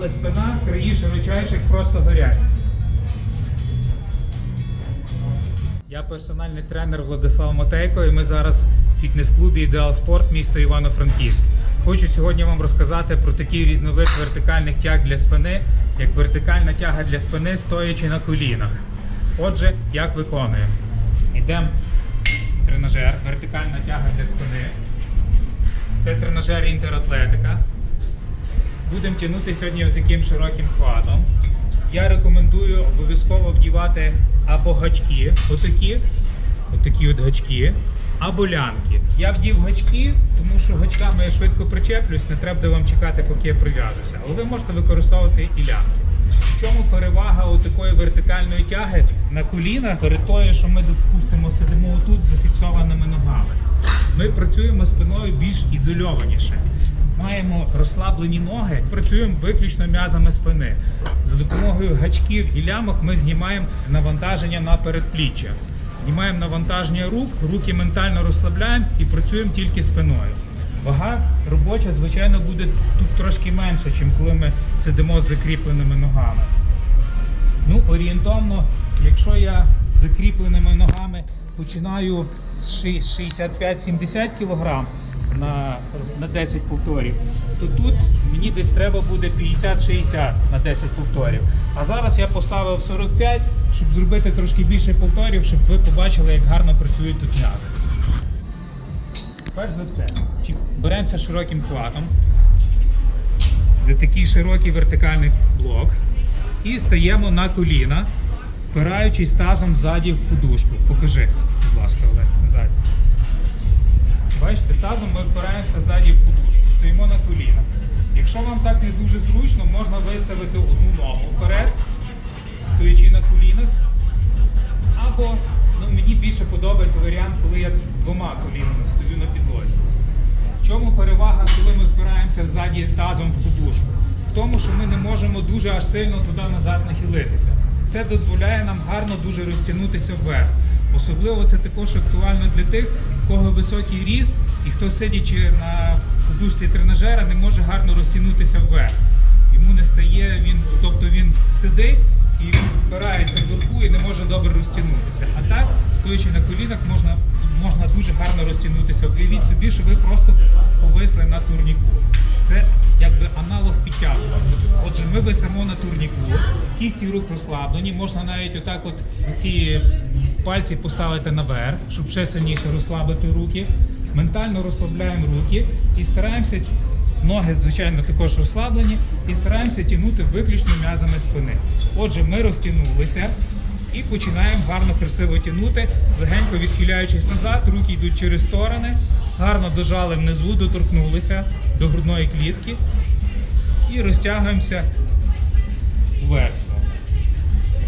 але спина, краї широчайших просто горять. Я персональний тренер Владислав Мотейко, і ми зараз в фітнес-клубі Ідеал Спорт міста Івано-Франківськ. Хочу сьогодні вам розказати про такий різновид вертикальних тяг для спини, як вертикальна тяга для спини, стоячи на колінах. Отже, як виконуємо? Йдемо в тренажер, вертикальна тяга для спини. Це тренажер інтератлетика. Будемо тягнути сьогодні таким широким хватом. Я рекомендую обов'язково вдівати або гачки, отакі, отакі от гачки, або лямки. Я вдів гачки, тому що гачками я швидко причеплюсь, не треба вам чекати, поки я прив'яжуся. Але ви можете використовувати і лямки. В чому перевага такої вертикальної тяги на колінах перед тою, що ми, допустимо, сидимо отут зафіксованими ногами. Ми працюємо спиною більш ізольованіше. Маємо розслаблені ноги, працюємо виключно м'язами спини. За допомогою гачків і лямок ми знімаємо навантаження на передпліччя. Знімаємо навантаження рук, руки ментально розслабляємо і працюємо тільки спиною. Вага робоча, звичайно, буде тут трошки менше, ніж коли ми сидимо з закріпленими ногами. Ну, орієнтовно, якщо я з закріпленими ногами починаю з 65-70 кг на, на 10 повторів, то тут мені десь треба буде 50-60 на 10 повторів. А зараз я поставив 45, щоб зробити трошки більше повторів, щоб ви побачили, як гарно працюють тут м'язи. Перш за все, беремося широким хватом за такий широкий вертикальний блок і стаємо на коліна, впираючись тазом ззаді в подушку. Покажи, будь ласка, Олег, ззаді. Бачите, тазом ми впираємося ззаді в подушку, стоїмо на колінах. Якщо вам так не дуже зручно, можна виставити одну ногу вперед, стоячи на колінах. Або ну, мені більше подобається варіант, коли я двома колінами стою на підлозі. В чому перевага, коли ми збираємося ззаді тазом в подушку? В тому, що ми не можемо дуже аж сильно туди-назад нахилитися. Це дозволяє нам гарно дуже розтягнутися вверх. Особливо це також актуально для тих, в кого високий ріст і хто сидячи на подушці тренажера не може гарно розтягнутися вверх. Йому не стає, він, тобто він сидить і він впирається вверху і не може добре розтягнутися. А так, стоячи на колінах, можна, можна дуже гарно розтягнутися. Уявіть собі, що ви просто повисли на турніку. Це якби аналог підтягування. Отже, ми висимо на турніку, кісті рук розслаблені, можна навіть отак от ці пальці поставити наверх, щоб ще сильніше розслабити руки. Ментально розслабляємо руки і стараємося Ноги, звичайно, також розслаблені і стараємося тягнути виключно м'язами спини. Отже, ми розтягнулися і починаємо гарно красиво тягнути, легенько відхиляючись назад, руки йдуть через сторони, гарно дожали внизу, доторкнулися до грудної клітки і розтягуємося вверх.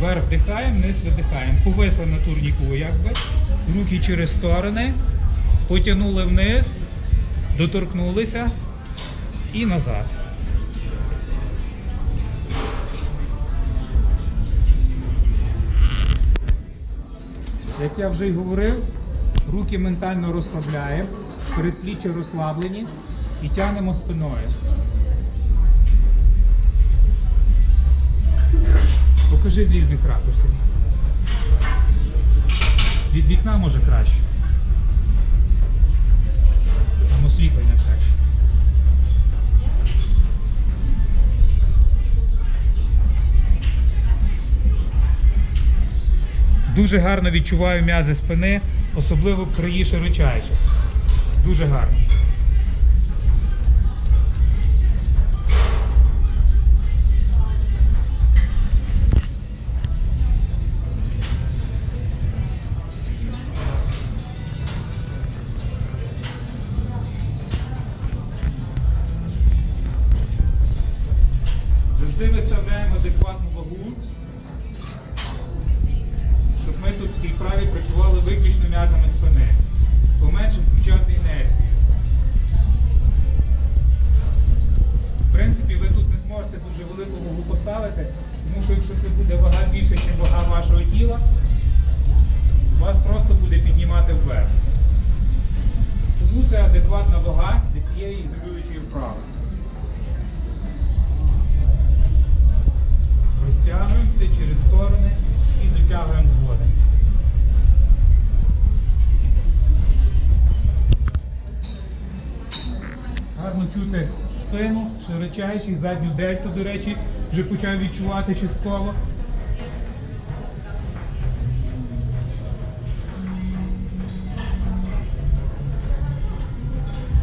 Вверх вдихаємо, вниз видихаємо. Повисли на турніку, якби. Руки через сторони, потягнули вниз, доторкнулися і назад. Як я вже й говорив, руки ментально розслабляємо, передпліччя розслаблені і тягнемо спиною. Покажи з різних ракурсів. Від вікна може краще. Там освітлення краще. Дуже гарно відчуваю м'язи спини, особливо краї широчайших. Дуже гарно. Цій вправі працювали виключно м'язами спини. Поменше включати інерцію. В принципі, ви тут не зможете дуже велику вагу поставити, тому що якщо це буде вага більше, ніж вага вашого тіла, вас просто буде піднімати вверх. Тому це адекватна вага для цієї ізолюючої вправи. Розтягуємося через сторони і дотягуємо чути спину, широчайший, задню дельту, до речі, вже почав відчувати частково.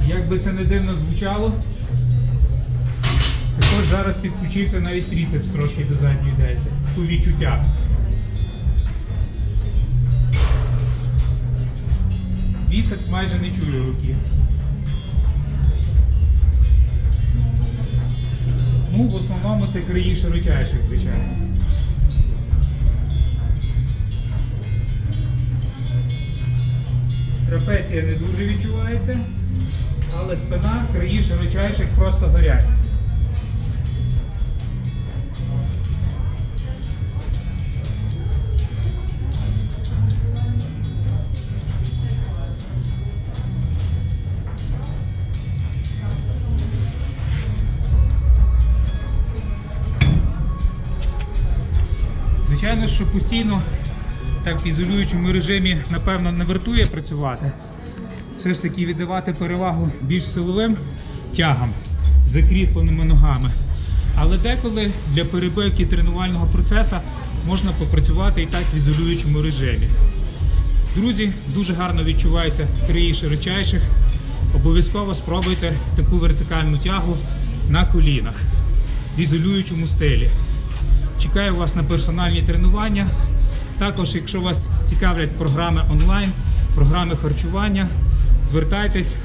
Як би це не дивно звучало, також зараз підключився навіть тріцепс трошки до задньої дельти. Ту відчуття. Біцепс майже не чую руки. Ну, в основному це краї широчайших, звичайно. Трапеція не дуже відчувається, але спина, краї широчайших просто горять. Звичайно, що постійно так в ізолюючому режимі, напевно, не вартує працювати. Все ж таки віддавати перевагу більш силовим тягам закріпленими ногами. Але деколи для перебивки тренувального процесу можна попрацювати і так в ізолюючому режимі. Друзі, дуже гарно відчувається краї широчайших. Обов'язково спробуйте таку вертикальну тягу на колінах в ізолюючому стилі. Чекаю вас на персональні тренування. Також, якщо вас цікавлять програми онлайн, програми харчування, звертайтесь,